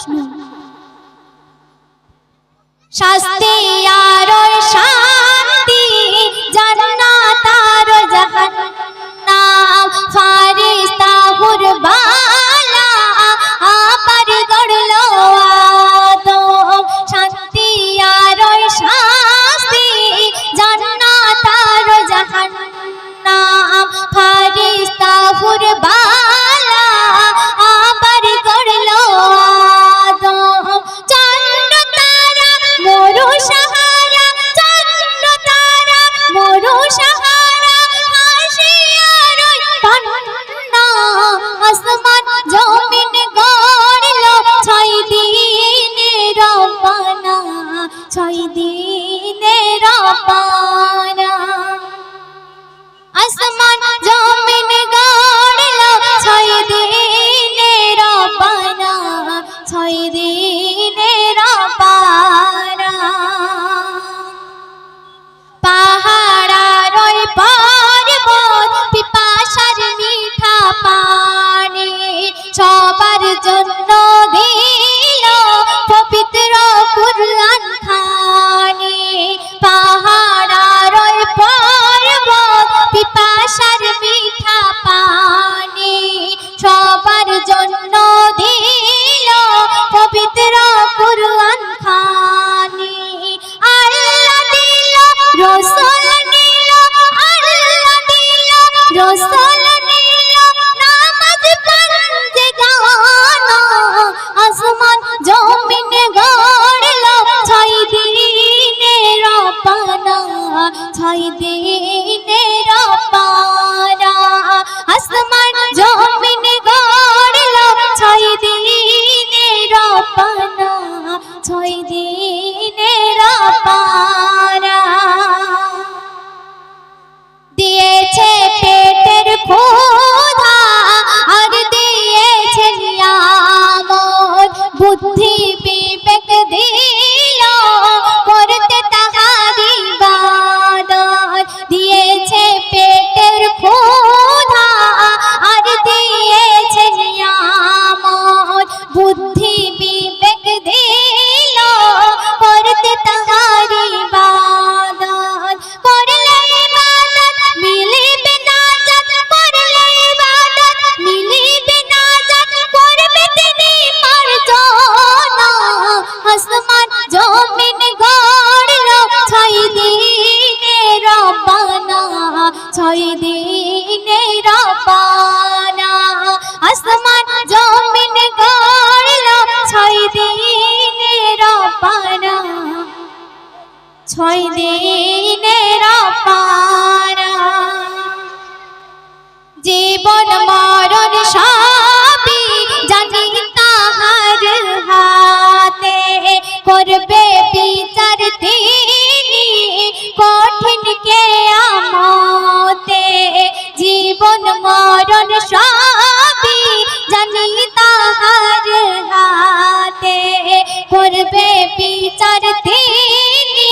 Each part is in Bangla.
প্রশ্ন শাস্তি দিনের পা estoy ছয় দিনের পারা জীবন, মরণ সবই জানি তাহার হাতে। করবে বিচার তিনি, কঠিন কে আমতে জীবন, মরণ সবই জানি তাহার হাতে। করবে বিচার তিনি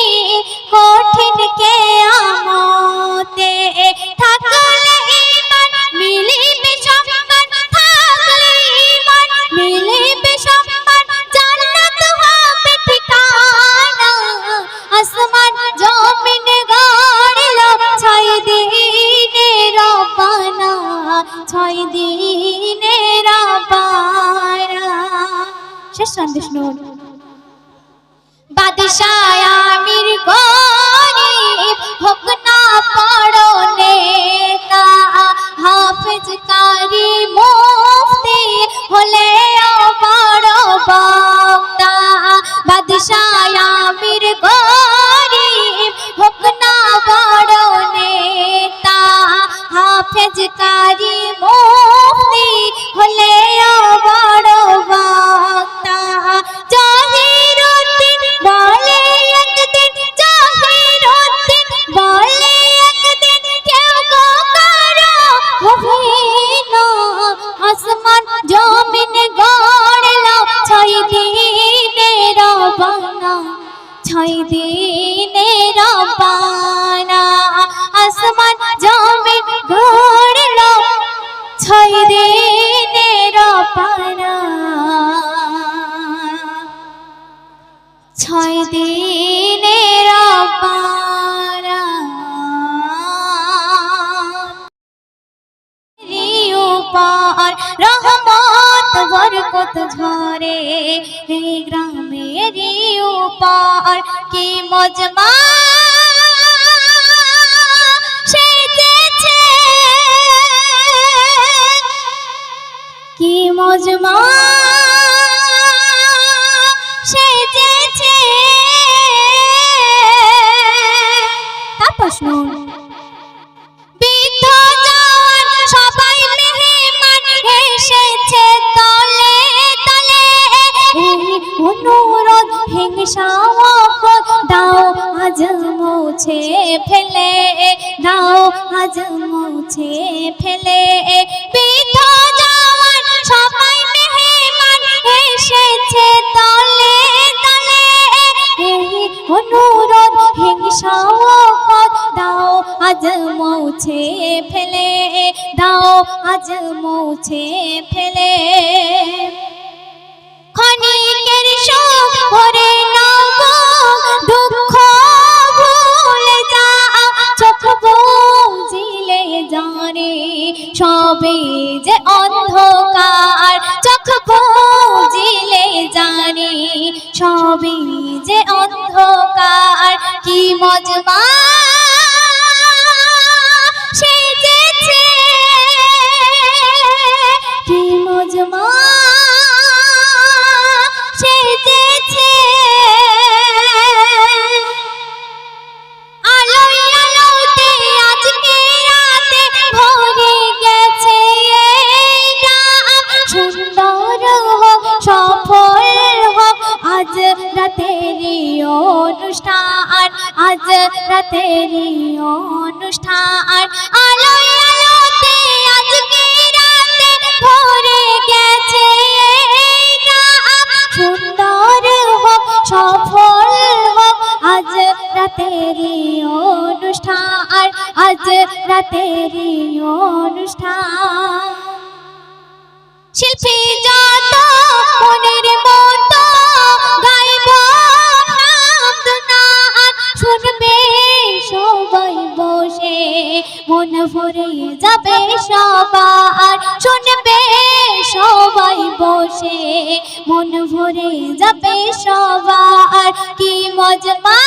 শপথ ঝরে এই গ্রামেরই উপর কি মজমা কি মজমা সেজেছে? তাপস নুন অন্ধকার কি মজমা রাতেরই অনুষ্ঠান, আজ রাতেরই অনুষ্ঠান। আলোয় আলোতে আজকে রাতে ভরে গেছে সুন্দর হোক, সফল হোক, আজ রাতেরই অনুষ্ঠান, আজ অনুষ্ঠান। শিল্পী যত মনের মতো শুনবে সবাই বসে, মন ভরে যাবে সবার। শুনবে সবাই বসে, মন ভরে যাবে সবার। কি মজমা